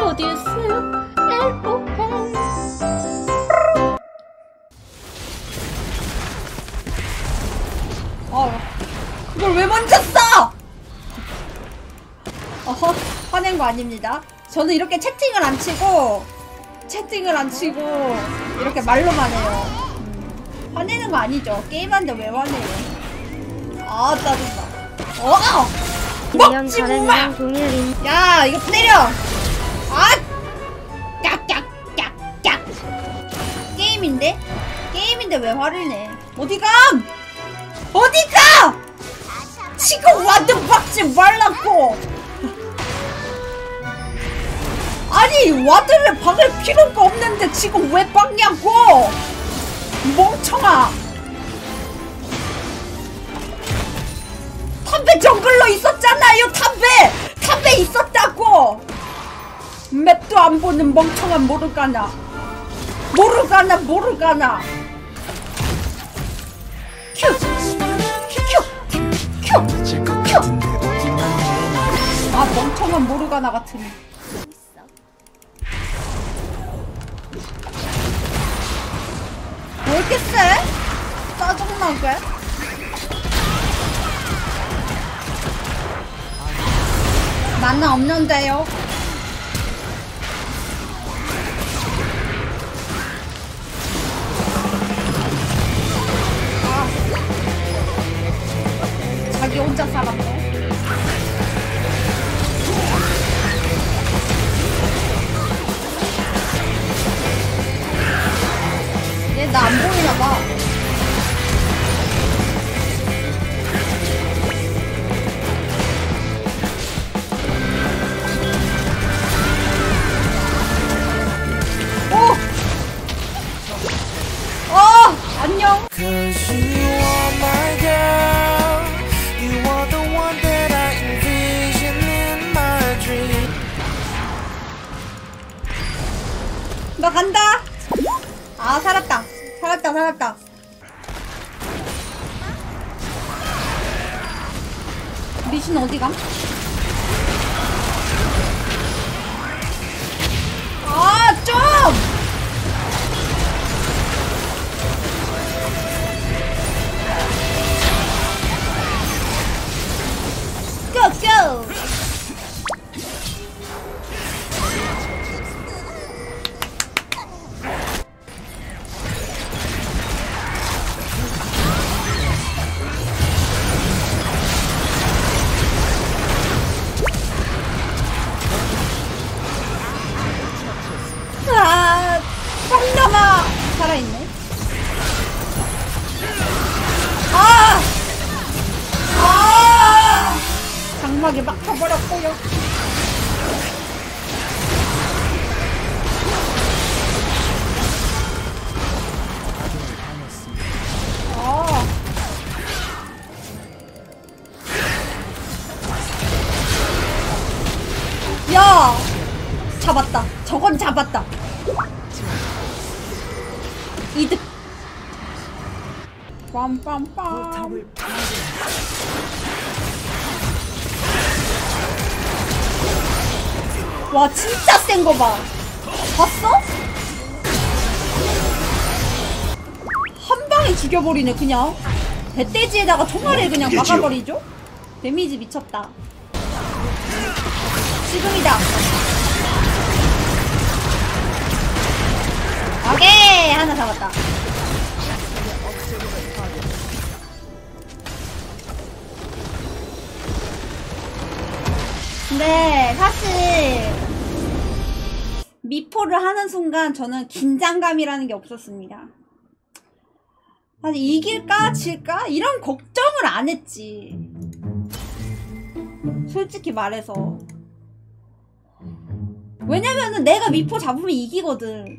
어디있어요 LOL 어, 그걸 왜 써? 어허, 화낸 거 아닙니다. 저는 이렇게 채팅을 안 치고, 채팅을 안 치고, 이렇게 말로만 해요. 음, 화내는 거 아니죠? 게임하는데 왜 화내요? 아, 짜증나. 어! 년 먹지 가는 마! 양 동일인 야, 이거 때려! 아! 깍깍, 깍깍! 게임인데? 게임인데 왜 화를 내? 어디 감! 어디 가! 지금 와드 박지 말라고! 아니, 와드를 박을 필요가 없는데 지금 왜 박냐고! 멍청아! 안 보는 멍청한 모르가나. 모르가나, 모르가나. 큐! 큐! 큐! 큐! 아, 멍청한 모르가나 같으니. 왜 이렇게 세? 짜증나게? 만나 없는데요? 자기 혼자 살았네. 얘 나 안 보이나 봐. 오! 어! 안녕! 나 간다! 아, 살았다. 살았다, 살았다. 리신 어디감? 장막에 막혀버렸고요. 아. 야! 잡았다. 저건 잡았다. 이득. 빰빰빰. 와 진짜 센 거 봐. 봤어? 한 방에 죽여버리네 그냥. 배돼지에다가 총알을 그냥 막아버리죠? 데미지 미쳤다. 지금이다. 오케이 하나 잡았다. 근데 사실 미포를 하는 순간 저는 긴장감이라는 게 없었습니다. 사실 이길까 질까 이런 걱정을 안 했지. 솔직히 말해서. 왜냐면은 내가 미포 잡으면 이기거든.